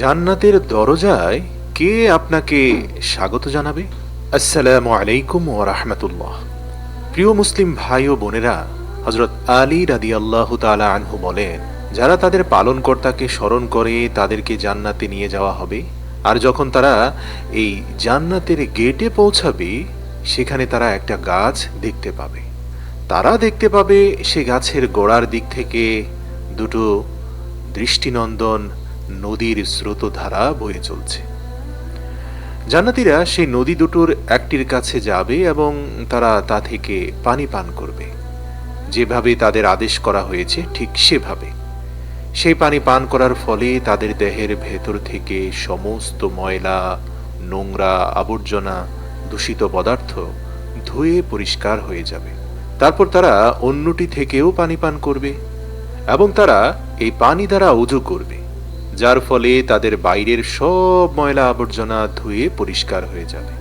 জান্নাতের দরজায় কে আপনাকে স্বাগত জানাবে? আসসালামু আলাইকুম ও রাহমাতুল্লাহ। প্রিয় মুসলিম ভাই ও বোনেরা হজরত আলী রাদি আল্লাহ আনহু বলেন, যারা তাদের পালনকর্তাকে স্মরণ করে তাদেরকে জান্নাতে নিয়ে যাওয়া হবে, আর যখন তারা এই জান্নাতের গেটে পৌঁছাবে, সেখানে তারা একটা গাছ দেখতে পাবে। তারা দেখতে পাবে সে গাছের গোড়ার দিক থেকে দুটো দৃষ্টিনন্দন নদীর স্রোতধারা বয়ে চলছে। জান্নাতীরা সেই নদী দুটোর একটির কাছে যাবে এবং তারা তা থেকে পানি পান করবে। যেভাবে তাদের আদেশ করা হয়েছে, ঠিক সেভাবে। সেই পানি পান করার ফলে তাদের দেহের ভেতর থেকে সমস্ত ময়লা, নোংরা আবর্জনা, দূষিত পদার্থ ধুয়ে পরিষ্কার হয়ে যাবে। তারপর তারা অন্যটি থেকেও পানি পান করবে এবং তারা এই পানি দ্বারা উজু করবে। যার ফলে তাদের বাইরের সব ময়লা আবর্জনা ধুয়ে পরিষ্কার হয়ে যাবে।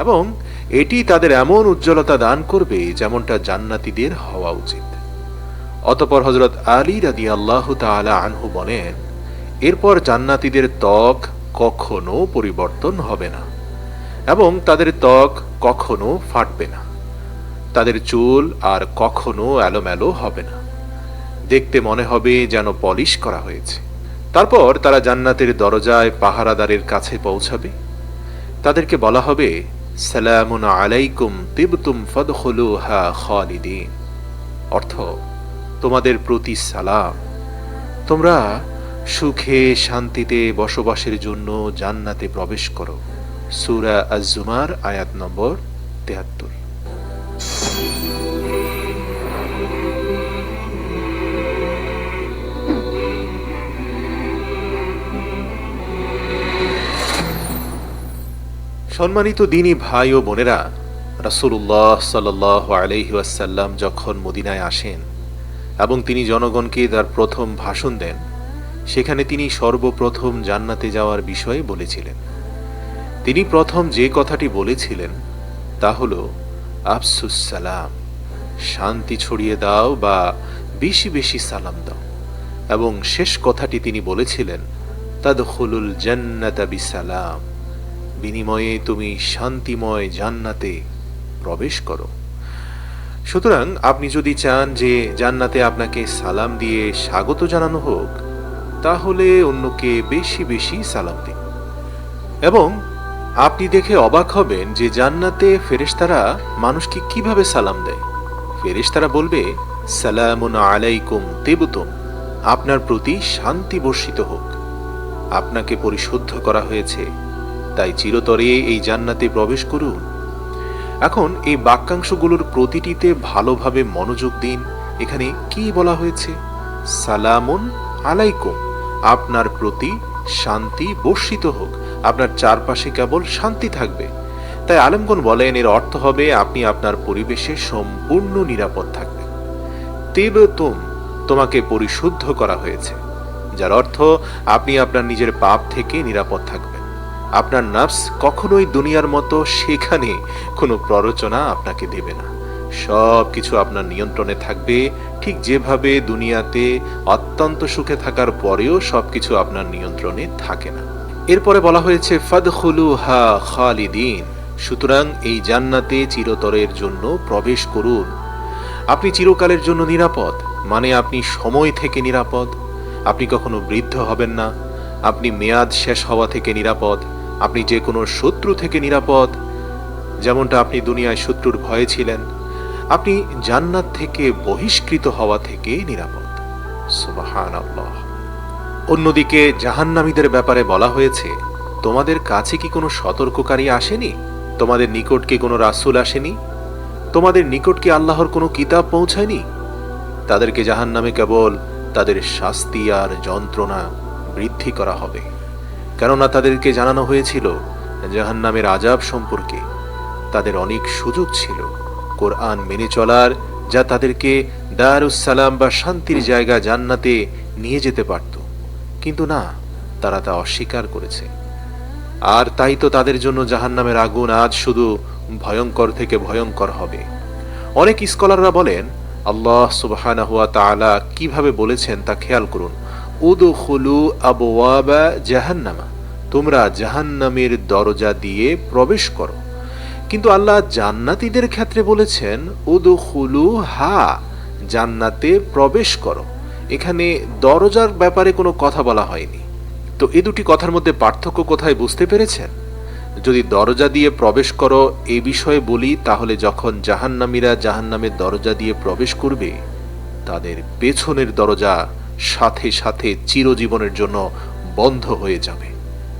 এবং এটি তাদের এমন উজ্জ্বলতা দান করবে যেমনটা জান্নাতীদের হওয়া উচিত। অতপর হজরত আলী রাদি আল্লাহ আনহু বলেন, এরপর জান্নাতীদের ত্বক কখনো পরিবর্তন হবে না এবং তাদের ত্বক কখনো ফাটবে না। তাদের চুল আর কখনো এলোমেলো হবে না। দেখতে মনে হবে যেন পলিশ করা হয়েছে। তারপর তারা জান্নাতের দরজায় পাহারাদারের কাছে পৌঁছাবে। তাদেরকে বলা হবে, সালামুন আলাইকুম, তিবতুম ফদখলুহা খালিদিন। অর্থ, তোমাদের প্রতি সালাম। তোমরা সুখে শান্তিতে বসবাসের জন্য জান্নাতে প্রবেশ করো। সুরা আজ-জুমার আয়াত নম্বর তেহাত্তর। সম্মানিত দিনী ভাই ও বোনেরা, রাসূলুল্লাহ সাল্লাহ আলহি ওয়াসাল্লাম যখন মদিনায় আসেন এবং তিনি জনগণকে তার প্রথম ভাষণ দেন, সেখানে তিনি সর্বপ্রথম জান্নাতে যাওয়ার বিষয়ে বলেছিলেন। তিনি প্রথম যে কথাটি বলেছিলেন তা হল, আফসুস সালাম, শান্তি ছড়িয়ে দাও বা বেশি বেশি সালাম দাও। এবং শেষ কথাটি তিনি বলেছিলেন তাদ তাদখুলুল জান্নাতা বিসালাম। বিনিময়ে তুমি শান্তিময় জান্নাতে প্রবেশ করো। সুতরাং আপনি যদি চান যে জান্নাতে আপনাকে সালাম দিয়ে স্বাগত জানানো হোক, তাহলে অন্যকে বেশি বেশি সালাম দিন। এবং আপনি দেখে অবাক হবেন যে জান্নাতে ফেরেশতারা মানুষকে কীভাবে সালাম দেয়। ফেরেশতারা বলবে, সালামুন আলাইকুম তেবুতুম, আপনার প্রতি শান্তি বর্ষিত হোক। আপনাকে পরিশুদ্ধ করা হয়েছে তাই চিরতরে এই জান্নাতে প্রবেশ করুন। এখন এই বাক্যাংশগুলোর প্রতিটিতে ভালোভাবে মনোযোগ দিন। এখানে কি বলা হয়েছে? সালামুন আলাইকুম। আপনার প্রতি শান্তি বর্ষিত হোক। আপনার চারপাশে কেবল শান্তি থাকবে। তাই আলেমগণ বলেন, এর অর্থ হবে আপনি আপনার পরিবেশে সম্পূর্ণ নিরাপদ থাকবেন। তেব তুম, তোমাকে পরিশুদ্ধ করা হয়েছে। যার অর্থ, আপনি আপনার নিজের পাপ থেকে নিরাপদ থাকবেন। আপনার নার্স কখনোই দুনিয়ার মতো সেখানে কোনো প্ররোচনা আপনাকে দেবে না। সব কিছু আপনার নিয়ন্ত্রণে থাকবে, ঠিক যেভাবে দুনিয়াতে অত্যন্ত সুখে থাকার পরেও সবকিছু আপনার নিয়ন্ত্রণে থাকে না। এরপরে বলা হয়েছে ফাদখুলু হা খালিদিন সুতরাং এই জান্নাতে চিরতরের জন্য প্রবেশ করুন। আপনি চিরকালের জন্য নিরাপদ মানে আপনি সময় থেকে নিরাপদ। আপনি কখনো বৃদ্ধ হবেন না, আপনি মেয়াদ শেষ হওয়া থেকে নিরাপদ। আপনি যে কোনো শত্রু থেকে নিরাপদ, যেমনটা আপনি দুনিয়ায় শত্রুর ভয়ে ছিলেন, আপনি জান্নাত থেকে বহিষ্কৃত হওয়া থেকে নিরাপদ। অন্যদিকে জাহান্নামীদের ব্যাপারে বলা হয়েছে, তোমাদের কাছে কি কোনো সতর্ককারী আসেনি? তোমাদের নিকট কি কোনো রাসুল আসেনি? তোমাদের নিকট কি আল্লাহর কোনো কিতাব পৌঁছায়নি? তাদেরকে জাহান্নামে কেবল তাদের শাস্তি আর যন্ত্রণা বৃদ্ধি করা হবে। কেননা তাদেরকে জানানো হয়েছিল, জাহান্নামের আজাব সম্পর্কে। তাদের অনেক সুযোগ ছিল। কোরআন মেনে চলার, যা তাদেরকে দারুসালাম বা শান্তির জায়গা জান্নাতে নিয়ে যেতে পারত। কিন্তু না, তারা তা অস্বীকার করেছে। আর তাই তো তাদের জন্য জাহান্নামের আগুন আজ শুধু ভয়ঙ্কর থেকে ভয়ঙ্কর হবে। অনেক স্কলাররা বলেন, আল্লাহ সুবাহানাহুয়া তাআলা কীভাবে বলেছেন তা খেয়াল করুন। উদখুলু আবওয়াবা জাহান্নামা। তোমরা জাহান্নামের দরজা দিয়ে প্রবেশ করো। কিন্তু আল্লাহ জান্নাতীদের ক্ষেত্রে বলেছেন, উদখুলু হা, জান্নাতে প্রবেশ করো। এখানে দরজার ব্যাপারে কোনো কথা বলা হয়নি। তো এ দুটি কথার মধ্যে পার্থক্য কোথায় বুঝতে পেরেছেন? যদি দরজা দিয়ে প্রবেশ করো, এ বিষয়ে বলি, তাহলে যখন জাহান্নামীরা জাহান্নামের দরজা দিয়ে প্রবেশ করবে, তাদের পেছনের দরজা সাথে সাথে চিরজীবনের জন্য বন্ধ হয়ে যাবে।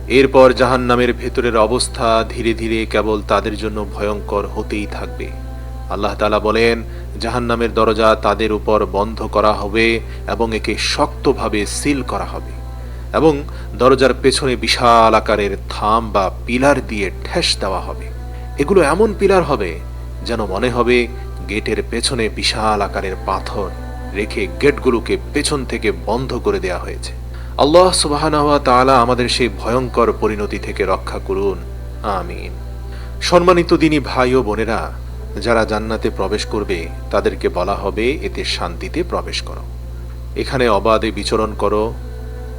এরপর জাহান্নামের ভেতরের অবস্থা ধীরে ধীরে কেবল তাদের জন্য ভয়ঙ্কর হতেই থাকবে। আল্লাহ তালা বলেন, জাহান্নামের দরজা তাদের উপর বন্ধ করা হবে এবং একে শক্তভাবে সিল করা হবে এবং দরজার পেছনে বিশাল আকারের থাম বা পিলার দিয়ে ঠেস দেওয়া হবে। এগুলো এমন পিলার হবে যেন মনে হবে গেটের পেছনে বিশাল আকারের পাথর। রেখে গেটগুলোকে পেছন থেকে বন্ধ করে দেয়া হয়েছে। আল্লাহ সুবাহানাওয়া তাআলা আমাদের সেই ভয়ঙ্কর পরিণতি থেকে রক্ষা করুন। আমিন। সম্মানিত দিনই ভাই ও বোনেরা, যারা জান্নাতে প্রবেশ করবে, তাদেরকে বলা হবে, এতে শান্তিতে প্রবেশ করো। এখানে অবাধে বিচরণ করো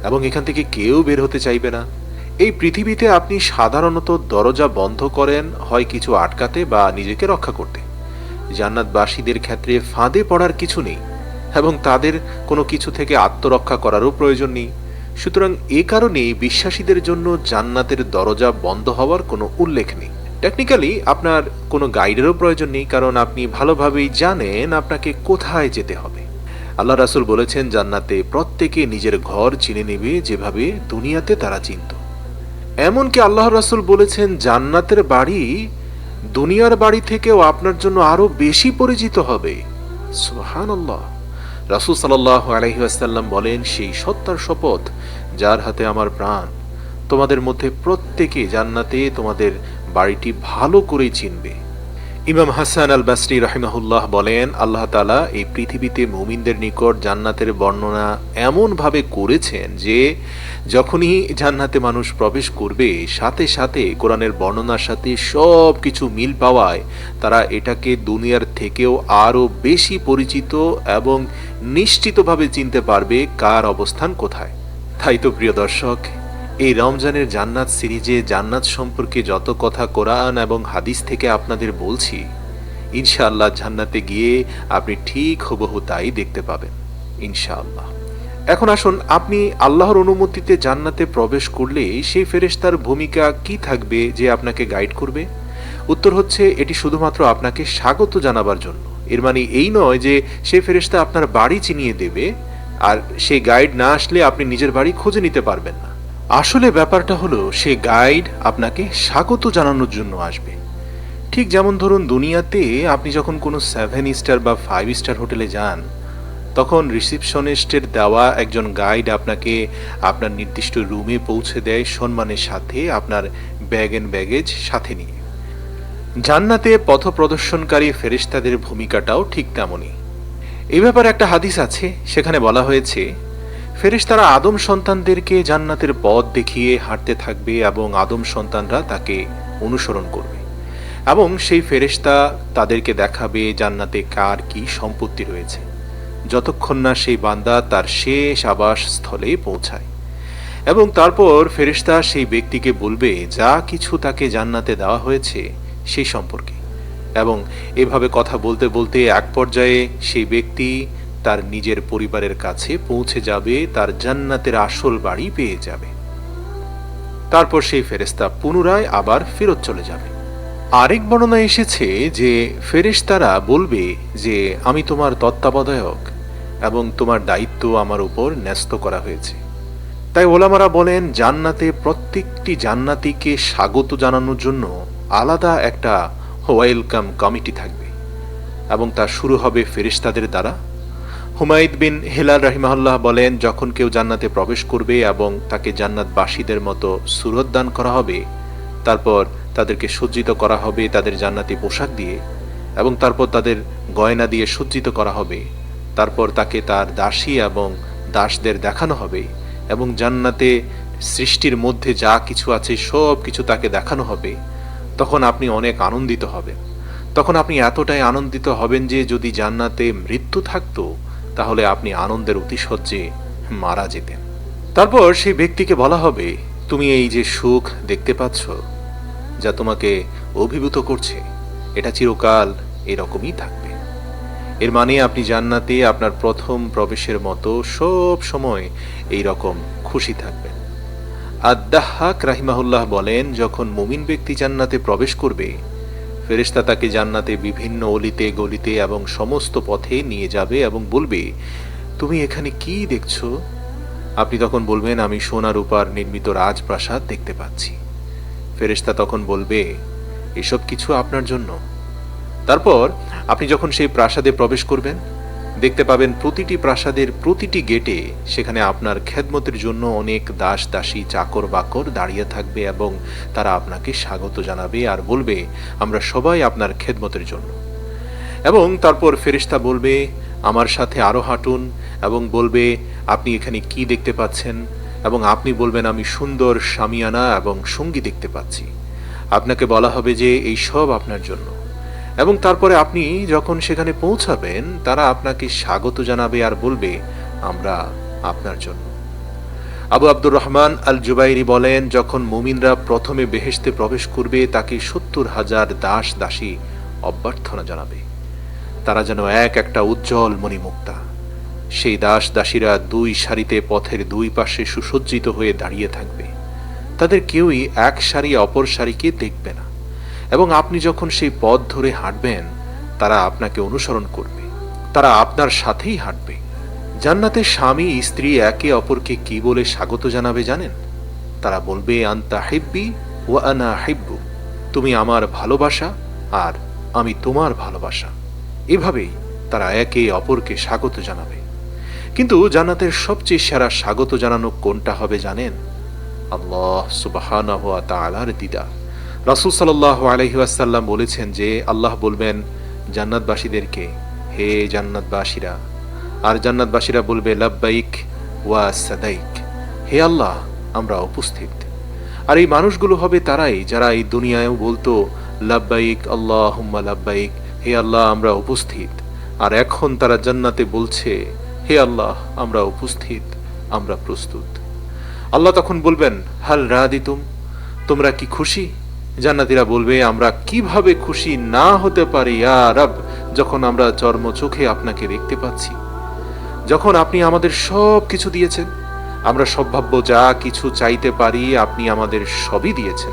এবং এখান থেকে কেউ বের হতে চাইবে না। এই পৃথিবীতে আপনি সাধারণত দরজা বন্ধ করেন, হয় কিছু আটকাতে বা নিজেকে রক্ষা করতে। জান্নাতবাসীদের ক্ষেত্রে ফাঁদে পড়ার কিছু নেই। এবং তাদের কোনো কিছু থেকে আত্মরক্ষা করারও প্রয়োজন নেই। সুতরাং এ কারণেই বিশ্বাসীদের জন্য জান্নাতের দরজা বন্ধ হওয়ার কোনো উল্লেখ নেই। টেকনিক্যালি আপনার কোনো গাইডেরও প্রয়োজন নেই, কারণ আপনি ভালোভাবেই জানেন আপনাকে কোথায় যেতে হবে। আল্লাহ রাসুল বলেছেন, জান্নাতে প্রত্যেকে নিজের ঘর চিনে নেবে যেভাবে দুনিয়াতে তারা চিনত। এমনকি আল্লাহ রাসুল বলেছেন, জান্নাতের বাড়ি দুনিয়ার বাড়ি থেকেও আপনার জন্য আরও বেশি পরিচিত হবে। সুহান আল্লাহ রাসুল সাল্লাহ আলহিহাসাল্লাম বলেন, সেই সত্তার শপথ যার হাতে আমার প্রাণ, তোমাদের মধ্যে প্রত্যেকে জান্নাতে তোমাদের বাড়িটি ভালো করেই চিনবে। ইমাম হাসান আল বাসরি রাহিমাহুল্লাহ বলেন, আল্লাহ তালা এই পৃথিবীতে মুমিনদের নিকট জান্নাতের বর্ণনা এমনভাবে করেছেন যে, যখনই জান্নাতে মানুষ প্রবেশ করবে, সাথে সাথে কোরআনের বর্ণনার সাথে সব কিছু মিল পাওয়ায় তারা এটাকে দুনিয়ার থেকেও আরও বেশি পরিচিত এবং নিশ্চিতভাবে চিনতে পারবে কার অবস্থান কোথায়। তাই তো, প্রিয় দর্শক, এই রমজানের জান্নাত সিরিজে জান্নাত সম্পর্কে যত কথা কোরআন এবং হাদিস থেকে আপনাদের বলছি, ইনশাআল্লাহ জান্নাতে গিয়ে আপনি ঠিক হুবহু তাই দেখতে পাবেন, ইনশাআল্লাহ। এখন আসুন, আপনি আল্লাহর অনুমতিতে জান্নাতে প্রবেশ করলে সেই ফেরেশতার ভূমিকা কি থাকবে যে আপনাকে গাইড করবে? উত্তর হচ্ছে, এটি শুধুমাত্র আপনাকে স্বাগত জানাবার জন্য। এর মানে এই নয় যে সে ফেরেশতা আপনার বাড়ি চিনিয়ে দেবে আর সে গাইড না আসলে আপনি নিজের বাড়ি খুঁজে নিতে পারবেন না। আসলে ব্যাপারটা হলো, সে গাইড আপনাকে স্বাগত জানানোর জন্য আসবে। ঠিক যেমন ধরুন দুনিয়াতে আপনি যখন কোনো সেভেন স্টার বা ফাইভ স্টার হোটেলে যান, তখন রিসিপশনিস্টের দেওয়া একজন গাইড আপনাকে আপনার নির্দিষ্ট রুমে পৌঁছে দেয় সম্মানের সাথে আপনার ব্যাগ অ্যান্ড ব্যাগেজ সাথে নিয়ে। জান্নাতে পথ প্রদর্শনকারী ফেরিস্তাদের ভূমিকাটাও ঠিক তেমনই। এ ব্যাপারে একটা হাদিস আছে, সেখানে বলা হয়েছে ফেরেশতারা আদম সন্তানদেরকে জান্নাতের পথ দেখিয়ে হাঁটতে থাকবে এবং আদম সন্তানরা তাকে অনুসরণ করবে। এবং সেই ফেরেশতা তাদেরকে দেখাবে জান্নাতে কার কি সম্পত্তি রয়েছে। যতক্ষণ না সেই বান্দা তার শেষ আবাস স্থলে পৌঁছায়। এবং তারপর ফেরেশতা সেই ব্যক্তিকে বলবে, যা কিছু তাকে জান্নাতে দেওয়া হয়েছে সেই সম্পর্কে। এবং এভাবে কথা বলতে বলতে এক পর্যায়ে সেই ব্যক্তি তার নিজের পরিবারের কাছে পৌঁছে যাবে, তার জান্নাতের আসল বাড়ি পেয়ে যাবে। তারপর সেই ফেরেস্তা পুনরায় আবার ফেরত চলে যাবে। আরেক বর্ণনা এসেছে যে, ফেরেশতারা বলবে যে, আমি তোমার তত্ত্বাবধায়ক এবং তোমার দায়িত্ব আমার উপর ন্যস্ত করা হয়েছে। তাই ওলামারা বলেন, জান্নাতে প্রত্যেকটি জান্নাতিকে স্বাগত জানানোর জন্য আলাদা একটা ওয়েলকাম কমিটি থাকবে এবং তা শুরু হবে ফেরিস্তাদের দ্বারা। হুমায়দ বিন হেলাল রাহিমাহুল্লাহ বলেন, যখন কেউ জান্নাতে প্রবেশ করবে এবং তাকে জান্নাতবাসীদের মতো সুরত দান করা হবে, তারপর তাদেরকে সজ্জিত করা হবে তাদের জান্নাতি পোশাক দিয়ে এবং তারপর তাদের গয়না দিয়ে সজ্জিত করা হবে। তারপর তাকে তার দাসী এবং দাসদের দেখানো হবে এবং জান্নাতে সৃষ্টির মধ্যে যা কিছু আছে সব কিছু তাকে দেখানো হবে। তখন আপনি অনেক আনন্দিত হবেন। তখন আপনি এতটাই আনন্দিত হবেন যে, যদি জান্নাতে মৃত্যু থাকতো, তাহলে আপনি আনন্দের অতিশয্যে মারা যেতেন। তারপর সেই ব্যক্তিকে বলা হবে, তুমি এই যে সুখ দেখতে পাচ্ছ, যা তোমাকে অভিভূত করছে, এটা চিরকাল এরকমই থাকবে। এর মানে আপনি জান্নাতে আপনার প্রথম প্রবেশের মতো সব সময় এই রকম খুশি থাকবেন। আদাহাক রাহিমাহুল্লাহ বলেন, যখন মুমিন ব্যক্তি জান্নাতে প্রবেশ করবে, ফেরেশতা তাকে জান্নাতে বিভিন্ন অলিতে, গলিতে এবং সমস্ত পথে নিয়ে যাবে এবং বলবে, তুমি এখানে কি দেখছ? আপনি তখন বলবেন, আমি সোনা রূপার নির্মিত রাজপ্রাসাদ দেখতে পাচ্ছি। ফেরেশতা তখন বলবে, এসব কিছু আপনার জন্য। তারপর আপনি যখন সেই প্রাসাদে প্রবেশ করবেন দেখতে পাবেন প্রতিটি প্রাসাদের প্রতিটি গেটে সেখানে আপনার খেদমতের জন্য অনেক দাস দাসী চাকর বাকর দাঁড়িয়ে থাকবে এবং তারা আপনাকে স্বাগত জানাবে আর বলবে, আমরা সবাই আপনার খেদমতের জন্য। এবং তারপর ফেরিস্তা বলবে, আমার সাথে আরও হাঁটুন। এবং বলবে, আপনি এখানে কি দেখতে পাচ্ছেন? এবং আপনি বলবেন, আমি সুন্দর সামিয়ানা এবং সঙ্গী দেখতে পাচ্ছি। আপনাকে বলা হবে যে, এই সব আপনার জন্য। এবং তারপরে আপনি যখন সেখানে পৌঁছাবেন, তারা আপনাকে স্বাগত জানাবে আর বলবে, আমরা আপনার জন্য। আবু আব্দুর রহমান আল জুবাইরি বলেন, যখন মুমিনরা প্রথমে বেহেশতে প্রবেশ করবে, তাকে সত্তর হাজার দাস দাসী অভ্যর্থনা জানাবে। তারা যেন এক একটা উজ্জ্বল মণিমুক্তা। সেই দাস দাসীরা দুই সারিতে পথের দুই পাশে সুসজ্জিত হয়ে দাঁড়িয়ে থাকবে। তাদের কেউই এক সারি অপর সারিকে দেখবে না। এবং আপনি যখন সেই পথ ধরে হাঁটবেন, তারা আপনাকে অনুসরণ করবে। তারা আপনার সাথেই হাঁটবে। জান্নাতে স্বামী, স্ত্রী একে অপরকে কি বলে স্বাগত জানাবে জানেন? তারা বলবে, আন্তা হেব্বি ও আনা হেব্বু। তুমি আমার ভালোবাসা আর আমি তোমার ভালোবাসা। এভাবেই তারা একে অপরকে স্বাগত জানাবে। কিন্তু জান্নাতের সবচেয়ে সেরা স্বাগত জানানো কোনটা হবে জানেন? আল্লাহ সুবাহানাহ তালার দিদা। রাসুল সাল্লাহ আলহিউসাল্লাম বলেছেন যে, আল্লাহ বলবেন, জান্নাতবাসীদেরকে, হে জান্নাতবাসীরা। আর জান্নাতবাসীরা বলবে, লাব্বাইক ওয়া সাদাইক। হে আল্লাহ, আমরা উপস্থিত। আর এই মানুষগুলো হবে তারাই যারা এই দুনিয়ায়ও বলতো, লাব্বাইক আল্লাহ হুম্মা লাব্বাইক। হে আল্লাহ, আমরা উপস্থিত। আর এখন তারা জান্নাতে বলছে, হে আল্লাহ, আমরা উপস্থিত, আমরা প্রস্তুত। আল্লাহ তখন বলবেন, হাল রাদিতুম? তোমরা কি খুশি? জান্নাতীরা বলবে, আমরা কীভাবে খুশি না হতে পারি রব? যখন আমরা চর্ম চোখে আপনাকে দেখতে পাচ্ছি। যখন আপনি আমাদের সব কিছু দিয়েছেন, আমরা সম্ভাব্য যা কিছু চাইতে পারি, আপনি আমাদের সবই দিয়েছেন।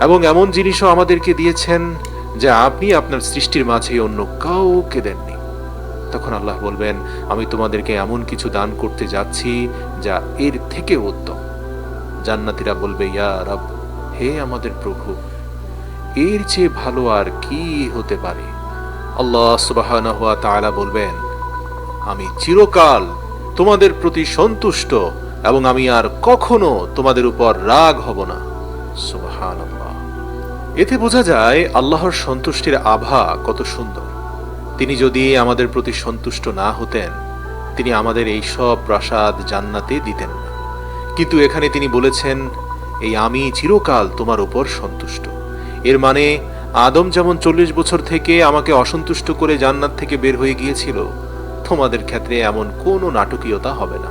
এবং এমন জিনিসও আমাদেরকে দিয়েছেন, যা আপনি আপনার সৃষ্টির মাঝে অন্য কাউকে দেননি। তখন আল্লাহ বলবেন, আমি তোমাদেরকে এমন কিছু দান করতে যাচ্ছি, যা এর থেকে উত্তম। জান্নাতীরা বলবে, ইয়া রব হে আমাদের প্রভু, এর চেয়ে ভালো আর কি হতে পারে? আল্লাহ সুবাহ বলবেন, আমি চিরকাল তোমাদের প্রতি সন্তুষ্ট এবং আমি আর কখনো তোমাদের উপর রাগ হব না। সুবাহান এতে বোঝা যায় আল্লাহর সন্তুষ্টির আভা কত সুন্দর। তিনি যদি আমাদের প্রতি সন্তুষ্ট না হতেন, তিনি আমাদের এই সব প্রাসাদ জান্নাতে দিতেন না। কিন্তু এখানে তিনি বলেছেন এই আমি চিরকাল তোমার উপর সন্তুষ্ট। এর মানে আদম যেমন চল্লিশ বছর থেকে আমাকে অসন্তুষ্ট করে জান্নাত থেকে বের হয়ে গিয়েছিল, তোমাদের ক্ষেত্রে এমন কোনো নাটকীয়তা হবে না।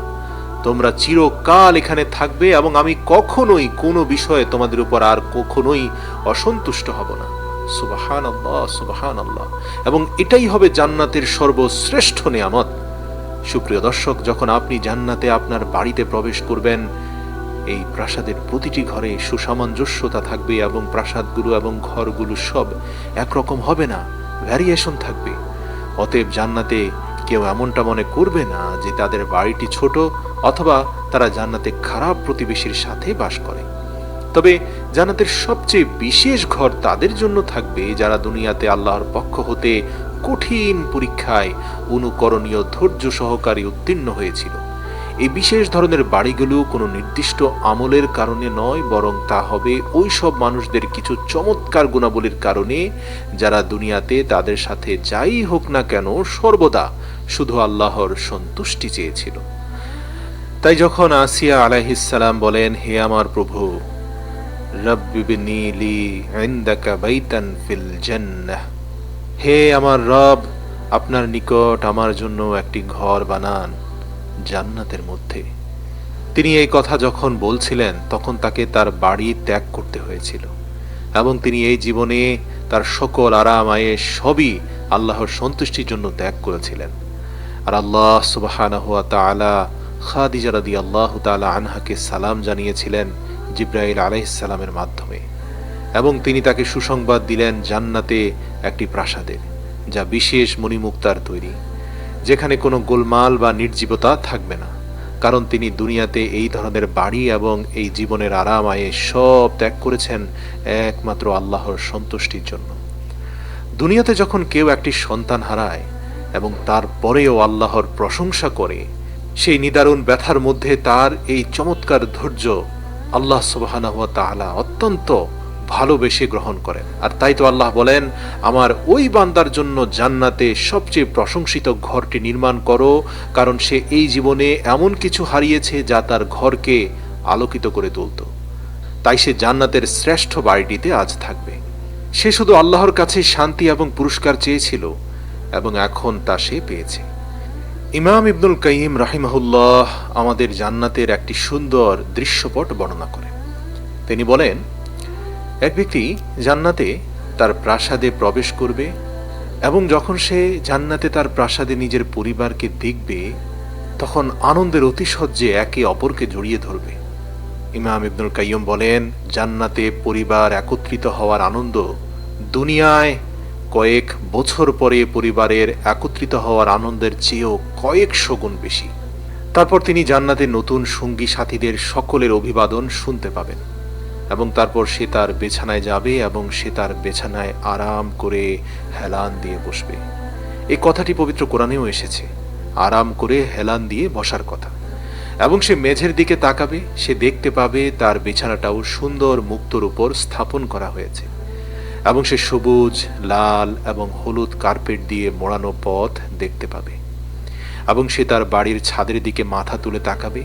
তোমরা চিরকাল এখানে থাকবে এবং আমি কখনোই কোনো বিষয়ে তোমাদের উপর আর কখনোই অসন্তুষ্ট হব না। সুবাহান আল্লাহ সুবাহান আল্লাহ এবং এটাই হবে জান্নাতের সর্বশ্রেষ্ঠ নিয়ামত। সুপ্রিয় দর্শক, যখন আপনি জান্নাতে আপনার বাড়িতে প্রবেশ করবেন এই প্রাসাদের প্রতিটি ঘরে সুসামঞ্জস্যতা থাকবে এবং প্রাসাদগুলো এবং ঘরগুলো সব একরকম হবে না ভ্যারিয়েশন থাকবে। অতএব জান্নাতে কেউ এমনটা মনে করবে না যে তাদের বাড়িটি ছোট অথবা তারা জান্নাতে খারাপ প্রতিবেশীর সাথে বাস করে। তবে জান্নাতের সবচেয়ে বিশেষ ঘর তাদের জন্য থাকবে যারা দুনিয়াতে আল্লাহর পক্ষ হতে কঠিন পরীক্ষায় অনুকরণীয় ধৈর্য সহকারী উত্তীর্ণ হয়েছিল। এই বিশেষ ধরনের বাড়িগুলো কোনো নির্দিষ্ট আমলের কারণে নয়, বরং তা হবে ওই সব মানুষদের কিছু চমৎকার গুণাবলীর কারণে, যারা দুনিয়াতে তাদের সাথে যাই হোক না কেন সর্বদা শুধু আল্লাহর সন্তুষ্টি চেয়েছিল। তাই যখন আসিয়া আলাইহিসাল্লাম বলেন, হে আমার প্রভু হে আমার রব, আপনার নিকট আমার জন্য একটি ঘর বানান। জান্নাতের মধ্যে। তিনি এই কথা যখন বলছিলেন, তখন তাকে তার বাড়ি ত্যাগ করতে হয়েছিল এবং তিনি এই জীবনে তার সকল আরাম আয়েস সবই আল্লাহর সন্তুষ্টির জন্য ত্যাগ করেছিলেন। আর আল্লাহ রাদি আল্লাহ তাআলা আনহাকে সালাম জানিয়েছিলেন জিব্রাইল আলাইহিসসালামের মাধ্যমে এবং তিনি তাকে সুসংবাদ দিলেন জান্নাতে একটি প্রাসাদের যা বিশেষ মণিমুক্তার তৈরি। যেখানে কোনো গোলমাল বা নির্জীবতা থাকবে না, কারণ তিনি দুনিয়াতে এই ধরনের বাড়ি এবং এই জীবনের আরাম আয়ে সব ত্যাগ করেছেন একমাত্র আল্লাহর সন্তুষ্টির জন্য। দুনিয়াতে যখন কেউ একটি সন্তান হারায় এবং তারপরেও আল্লাহর প্রশংসা করে, সেই নিদারুণ ব্যথার মধ্যে তার এই চমৎকার ধৈর্য আল্লাহ তাআলা অত্যন্ত ভালোবেসে গ্রহণ করেন। আর তাই তো আল্লাহ বলেন, আমার ওই বান্দার জন্য জান্নাতে সবচেয়ে প্রশংসিত ঘরটি নির্মাণ করো, কারণ সে এই জীবনে এমন কিছু হারিয়েছে যা তার ঘরকে আলোকিত করে তুলত। তাই সে জান্নাতের শ্রেষ্ঠ বাড়িটিতে আজ থাকবে। সে শুধু আল্লাহর কাছে শান্তি এবং পুরস্কার চেয়েছিল, এবং এখন তা সে পেয়েছে। ইমাম ইবনুল কাইম রাহিমাহুল্লাহ আমাদের জান্নাতের একটি সুন্দর দৃশ্যপট বর্ণনা করেন। তিনি বলেন এক ব্যক্তি জান্নাতে তার প্রাসাদে প্রবেশ করবে এবং যখন সে জান্নাতে তার প্রাসাদে নিজের পরিবারকে দেখবে, তখন আনন্দের অতিশয্যে একে অপরকে জড়িয়ে ধরবে। ইমাম ইবনুল কাইয়ম বলেন, জান্নাতে পরিবার একত্রিত হওয়ার আনন্দ দুনিয়ায় কয়েক বছর পরে পরিবারের একত্রিত হওয়ার আনন্দের চেয়েও কয়েক গুণ বেশি। তারপর তিনি জান্নাতে নতুন সঙ্গী সাথীদের সকলের অভিবাদন শুনতে পাবেন। এবং তারপর সে তার বেছানায় যাবে এবং সে তার বেছানায় আরাম করে হেলান দিয়ে বসবে। এই কথাটি পবিত্র কোরআনেও এসেছে। আরাম করে হেলান দিয়ে বসার কথা। এবং সে মেঝের দিকে তাকাবে, সে দেখতে পাবে তার বিছানাটাও সুন্দর মুক্তর উপর স্থাপন করা হয়েছে। এবং সে সবুজ, লাল এবং হলুদ কার্পেট দিয়ে মোড়ানো পথ দেখতে পাবে। এবং সে তার বাড়ির ছাদের দিকে মাথা তুলে তাকাবে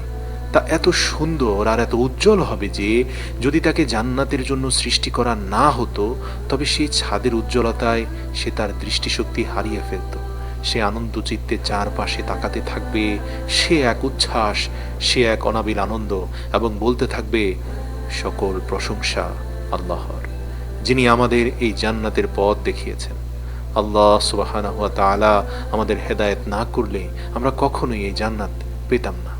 তা এত সুন্দর আর এত উজ্জ্বল হবে যে যদি তাকে জান্নাতের জন্য সৃষ্টি করা না হতো, তবে সেই ছাদের উজ্জ্বলতায় সে তার দৃষ্টিশক্তি হারিয়ে ফেলত। সে আনন্দ চিত্তে চারপাশে তাকাতে থাকবে, সে এক উচ্ছ্বাস, সে এক অনাবিল আনন্দ এবং বলতে থাকবে, সকল প্রশংসা আল্লাহর, যিনি আমাদের এই জান্নাতের পথ দেখিয়েছেন। আল্লাহ সুবাহানা হুয়া তাআলা আমাদের হেদায়েত না করলে আমরা কখনোই এই জান্নাত পেতাম না।